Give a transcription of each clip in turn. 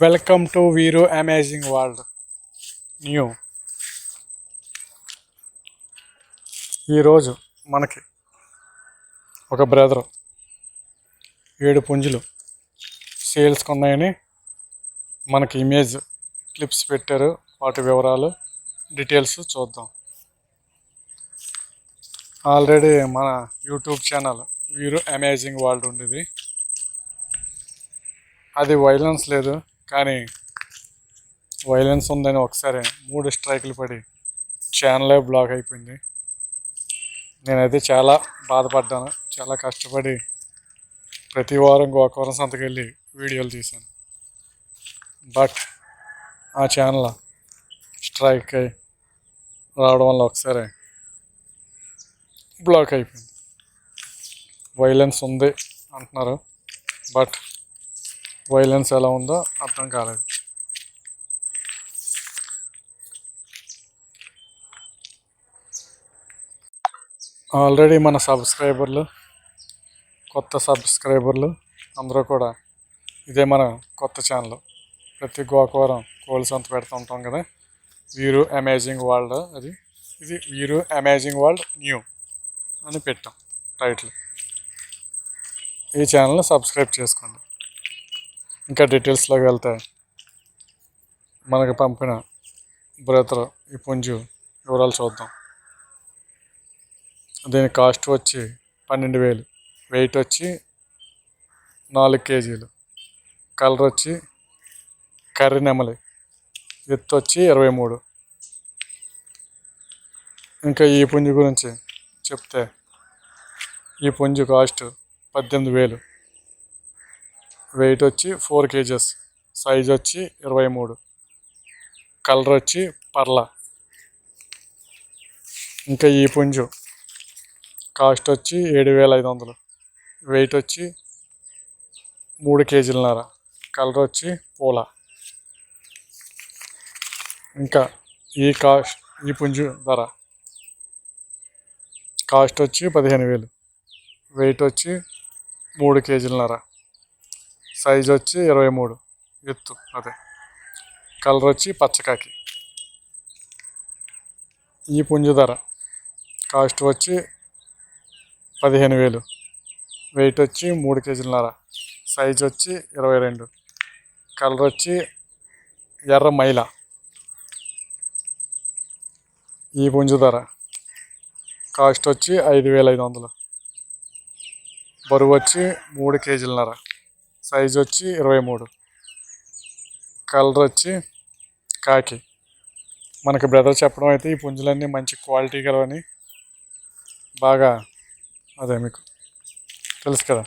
Welcome to Veeru amazing world new ఈరోజు మనకి ఒక బ్రదర్ ఏడు పుంజులు సేల్స్కి ఉన్నాయని మనకి ఇమేజ్ క్లిప్స్ పెట్టారు. వాటి వివరాలు డీటెయిల్స్ చూద్దాం. ఆల్రెడీ మన YouTube channel Veeru amazing world ఉండేది. అది వైలెన్స్ లేదు. కానీ వైలెన్స్ ఉందని ఒకసారి మూడు స్ట్రైకులు పడి ఛానలే బ్లాక్ అయిపోయింది. నేనైతే చాలా బాధపడ్డాను. చాలా కష్టపడి ప్రతి వారం గోకవరం సంతకెళ్ళి వీడియోలు తీశాను. బట్ ఆ ఛానల్ స్ట్రైక్ అయి రావడం వల్ల ఒకసారి బ్లాక్ అయిపోయింది. వైలెన్స్ ఉంది అంటున్నారు. బట్ వైలెన్స్ ఎలా ఉందో అర్థం కాలేదు. ఆల్రెడీ మన సబ్స్క్రైబర్లు కొత్త సబ్స్క్రైబర్లు అందరూ కూడా ఇదే మన కొత్త ఛానల్. ప్రతి గోకవరం కోళ్ళ సంత పెడుతూ ఉంటాం కదా. వీరు అమేజింగ్ వరల్డ్ అది. ఇది వీరు అమేజింగ్ వరల్డ్ న్యూ అని పెట్టాం టైటిల్. ఈ ఛానల్ని సబ్స్క్రైబ్ చేసుకోండి. ఇంకా డీటెయిల్స్లోకి వెళ్తే మనకు పంపిన బ్రదర్ ఈ పుంజు వివరాలు చూద్దాం. దీని కాస్ట్ వచ్చి పన్నెండు వేలు. వెయిట్ వచ్చి నాలుగు కేజీలు. కలర్ వచ్చి కర్రీ నెమలి. ఎత్తు వచ్చి ఇరవై మూడు. ఇంకా ఈ పుంజు గురించి చెప్తే ఈ పుంజు కాస్ట్ పద్దెనిమిది వేలు. వెయిట్ వచ్చి ఫోర్ కేజెస్. సైజ్ వచ్చి ఇరవై మూడు. కలర్ వచ్చి పర్ల. ఇంకా ఈ పుంజు. కాస్ట్ వచ్చి ఏడు వేల ఐదు వందలు వెయిట్ వచ్చి మూడు కేజీలన్నర. కలర్ వచ్చి పూల. ఇంకా ఈ కాస్ట్ ఈ పుంజు ధర. కాస్ట్ వచ్చి పదిహేను వేలు. వెయిట్ వచ్చి మూడు కేజీలన్నర. సైజ్ వచ్చి ఇరవై మూడు. ఎత్తు అదే. కలర్ వచ్చి పచ్చకాకి. ఈ పుంజు ధర. కాస్ట్ వచ్చి పదిహేను వేలు. వెయిట్ వచ్చి మూడు కేజీలన్నర సైజ్ వచ్చి ఇరవై రెండు. కలర్ వచ్చి ఎర్ర మైల. ఈ పుంజు ధర. కాస్ట్ వచ్చి ఐదు వేల ఐదు వందలు. బరువు వచ్చి మూడు కేజీలన్నర సైజ్ వచ్చి ఇరవై మూడు. కలర్ వచ్చి కాకి. మనకి బ్రదర్ చెప్పడం అయితే ఈ పుంజులన్నీ మంచి క్వాలిటీ గలవని బాగా అదే మీకు తెలుసు కదా.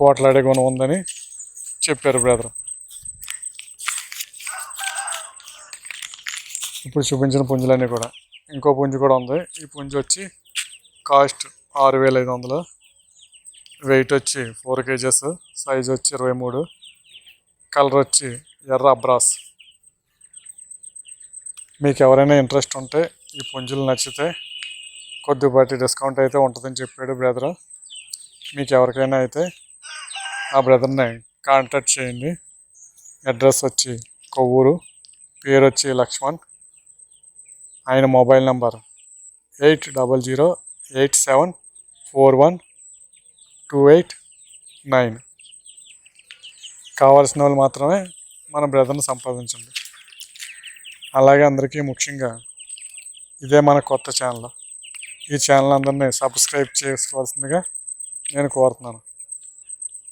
పోట్లాడే గుణం ఉందని చెప్పారు బ్రదర్. ఇప్పుడు చూపించిన పుంజులన్నీ కూడా. ఇంకో పుంజు కూడా ఉంది. ఈ పుంజు వచ్చి కాస్ట్ ఆరు వేల ఐదు వందలు. వెయిట్ వచ్చి ఫోర్ కేజెస్ సైజ్ వచ్చి ఇరవై మూడు కలర్ వచ్చి ఎర్ర అబ్రాస్. మీకు ఎవరైనా ఇంట్రెస్ట్ ఉంటే ఈ పుంజులు నచ్చితే కొద్దిపాటి డిస్కౌంట్ అయితే ఉంటుందని చెప్పాడు బ్రదర్. మీకు ఎవరికైనా అయితే ఆ బ్రదర్ని కాంటాక్ట్ చేయండి. అడ్రస్ వచ్చి కొవ్వూరు పేరు వచ్చి లక్ష్మణ్. ఆయన mobile number eight double zero eight seven four one two eight nine. కావాల్సిన వాళ్ళు మాత్రమే మన బ్రదర్ని సంపాదించండి. అలాగే అందరికీ ముఖ్యంగా ఇదే మన కొత్త ఛానల్. ఈ ఛానల్ అందరినీ సబ్స్క్రైబ్ చేసుకోవాల్సిందిగా నేను కోరుతున్నాను.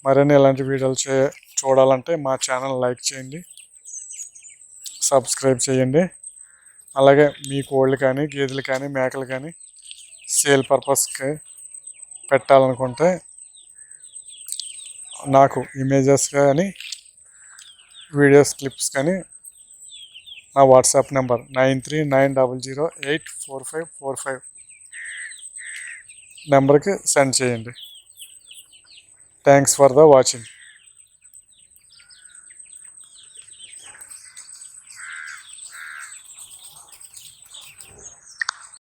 మరిన్ని ఇలాంటి వీడియోలు చే చూడాలంటే మా ఛానల్ లైక్ చేయండి. సబ్స్క్రైబ్ చేయండి. అలాగే మీ కోళ్ళు కానీ గేదెలు కానీ మేకలు కానీ సేల్ పర్పస్కి పెట్టాలనుకుంటే నాకు ఇమేజెస్ కానీ వీడియోస్ క్లిప్స్ కానీ నా WhatsApp number nine three nine double zero eight four five four five నెంబర్కి సెండ్ చేయండి. Thanks for the watching